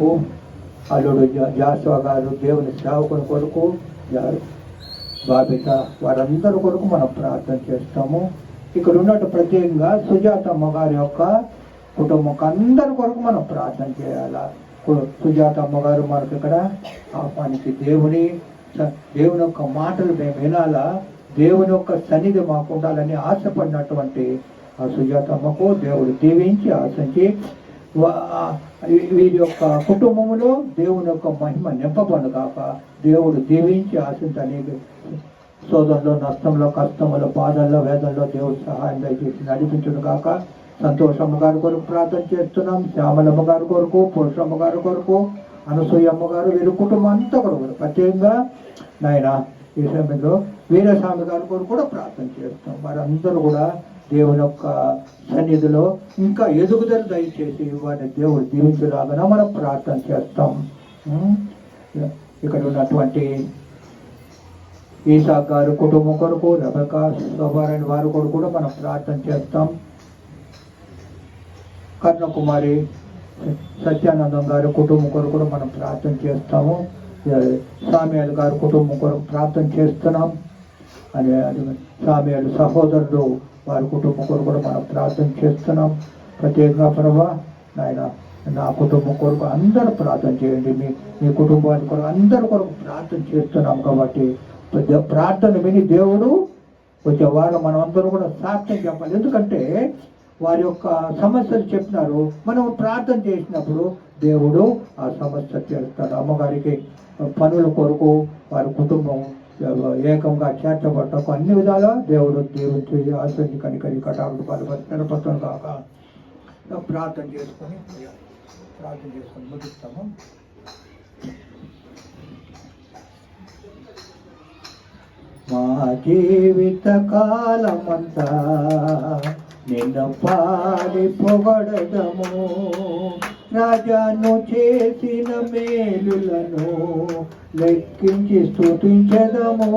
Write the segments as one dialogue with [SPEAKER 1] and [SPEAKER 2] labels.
[SPEAKER 1] కొరకు అల్లుడు జా- జాషువా గారు దేవుని సేవకుని కొరకు బాబిత వారందరి కొరకు మనం ప్రార్థన చేస్తాము. ఇక్కడ ఉన్నట్టు ప్రత్యేకంగా సుజాతమ్మ గారి యొక్క కుటుంబం అందరి కొరకు మనం ప్రార్థన చేయాలా. కు- సుజాత అమ్మగారు మనకు ఇక్కడ ఆహ్వానించి దేవుని దేవుని యొక్క మాటలు మేము వినాలా. దేవుని యొక్క సన్నిధి మాకు ఉండాలని ఆశపడినటువంటి ఆ సుజాత అమ్మకు దేవుడు దీవించి ఆశించి వీరి యొక్క కుటుంబంలో దేవుని యొక్క మహిమ నింపబడు కాక దేవుడు దీవించి ఆశించని శోధంలో నష్టంలో కష్టంలో బాధల్లో వేదంలో దేవుడు సహాయం దయచేసి నడిపించడు కాక సంతోషమ్మ గారి కొరకు ప్రార్థన చేస్తున్నాం. శ్యామలమ్మ గారి కొరకు పురుషమ్మ గారి కొరకు అనసూయమ్మ గారు వీరి కుటుంబం అంతా కొరకు ప్రత్యేకంగా నాయన ఈ సమయంలో వీరస్వామి గారి కొరకు కూడా ప్రార్థన చేస్తాం వారందరూ కూడా దేవుని యొక్క సన్నిధిలో ఇంకా ఎదుగుదల దయచేసి వారిని దేవుడు దీవించలాగా మనం ప్రార్థన చేస్తాం. ఇక్కడ ఉన్నటువంటి ఈసా గారు కుటుంబం కొరకు రబకా శోభారాయణ వారి కొరకు కూడా మనం ప్రార్థన చేస్తాం. కర్ణకుమారి సత్యానందం గారి కుటుంబం కొరకు కూడా మనం ప్రార్థన చేస్తాము. సామ్యాలు గారి కుటుంబం కొరకు ప్రార్థన చేస్తున్నాం. అదే అది సామ్యాలు సహోదరులు వారి కుటుంబం కొరకు కూడా మనం ప్రార్థన చేస్తున్నాం. ప్రత్యేకంగా ప్రభా నాయన నా కుటుంబం కొరకు అందరూ ప్రార్థన చేయండి. మీ మీ కుటుంబానికి కొరకు అందరి కొరకు ప్రార్థన చేస్తున్నాం కాబట్టి ప్రార్థన విని దేవుడు వచ్చే వారు మనం అందరూ కూడా సాక్ష్యం చెప్పాలి. ఎందుకంటే వారి యొక్క సమస్యలు చెప్పినారు. మనం ప్రార్థన చేసినప్పుడు దేవుడు ఆ సమస్య తీరుస్తాడు. అమ్మగారికి పనుల కొరకు వారి కుటుంబం ఏకంగా చేర్చబడ్డకు అన్ని విధాలా దేవుడు దీవించి ఆశ్రయించి కనికరి కటాకుడు పాల్పడి నిలబడతాను కాక ప్రార్థన చేసుకొని ప్రార్థన చేసుకొని ముగిస్తాము. మా జీవిత కాలమంతా నిన్ను పాడి పొగడదము. రాజాను చేసిన మేలులను లెక్కించి స్థుతించదము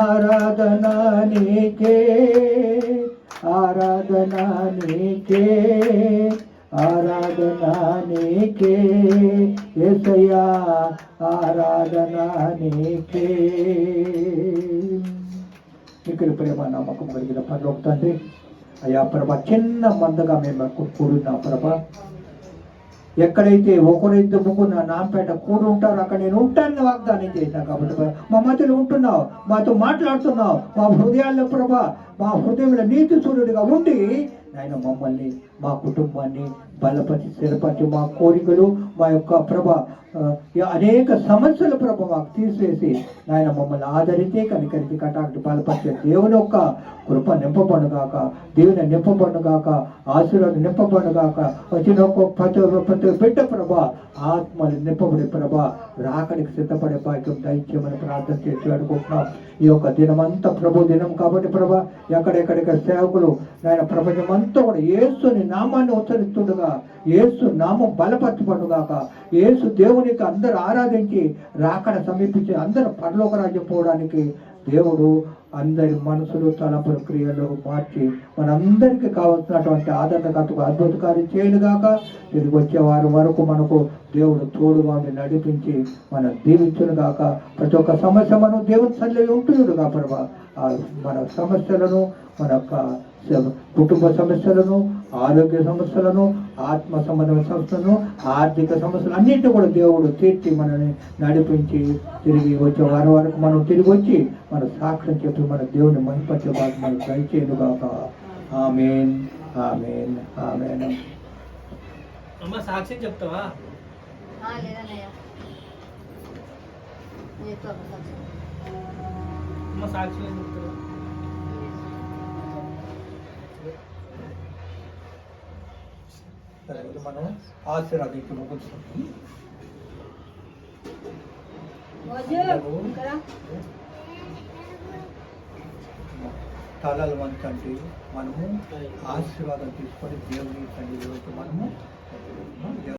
[SPEAKER 1] ఆరాధన నీకే ఆరాధన నీకే ఆరాధన నీకే. ఎసయా ఆరాధన నీకే. ఇక్కడ ప్రేమ నమ్మకం కలిగిన పరలోక తండ్రి అయ్యా ప్రభ చిన్న మందగా మేము కూడిన ప్రభ. ఎక్కడైతే ఒకరిద్దరు ముగ్గురు నా నాంపేట కూడి ఉంటారు అక్కడ నేను ఉంటానని వాగ్దానం చేశాను కాబట్టి మా మధ్యలో ఉంటున్నావు మాతో మాట్లాడుతున్నావు మా హృదయాల్లో ప్రభా మా హృదయంలో నీతి సూర్యుడిగా ఉండి నాయన మమ్మల్ని మా కుటుంబాన్ని బలపరిచి స్థిరపరిచి మా కోరికలు మా యొక్క ప్రభ అనేక సమస్యల ప్రభ మాకు తీసివేసి నాయన మమ్మల్ని ఆదరితే కనికరించి కటాక్షి బలపరిచే దేవుని యొక్క కృప నింపబడుగాక దేవుని నింపబడుగాక ఆశీర్వాదం నింపబడుగాక వచ్చిన ఒక్క ప్రతి ప్రతి బిడ్డ ప్రభ ఆత్మలు నింపబడే ప్రభ రాకడికి సిద్ధపడే భాగ్యం దయచేయమని ప్రార్థన చేసి అడుగుతున్నాం. ఈ యొక్క దినమంతా ప్రభు దినం కాబట్టి ప్రభ ఎక్కడెక్కడెక్కడ సేవకులు నాయన ప్రపంచం అంతా కూడా యేసుని నామాన్ని ఉచ్చరిస్తుండగా ఏసు నామం బలపరచబడుగాక ఏసు దేవునికి అందరూ ఆరాధించి రాకడ సమీపించి అందరూ పరలోక రాజ్యం పోవడానికి దేవుడు అందరి మనసులు తలపుల క్రియలు మార్చి మనందరికీ కావాల్సినటువంటి ఆదరణకర్తకు అద్భుతకార్యం చేయనుగాక. తిరిగి వచ్చే వారి వరకు మనకు దేవుడు తోడుగా నడిపించి మన దీవించునుగాక. ప్రతి ఒక్క సమస్య మనం దేవుని సల్లి ఉంటున్నాడుగా ప్రభా. ఆ మన సమస్యలను మన యొక్క కుటుంబ సమస్యలను ఆరోగ్య సమస్యలను ఆత్మ సంబంధమైన సమస్యలను ఆర్థిక సమస్యలు అన్నింటినీ కూడా దేవుడు తీర్చి మనని నడిపించి తిరిగి వచ్చే వారి వరకు మనం తిరిగి వచ్చి మన సాక్ష్యం చెప్పి మన దేవుని మహిపత్య భాగం మనం దయచేయనుగాక. ఆమెన్. ఆమెన్. ఆమెన్.
[SPEAKER 2] అమ్మ సాక్ష్యం చెప్తావా. అమ్మ సాక్ష్యం చెప్తావా?
[SPEAKER 1] సరే ఇది మనం ఆశీర్వాదించి ముగించుకుంటాం
[SPEAKER 3] రోజు ఇక్కడ
[SPEAKER 1] తలలు వంచండి మనము ఆశీర్వాదం తీసుకొని దేవుని సన్నిధిలోకి మనము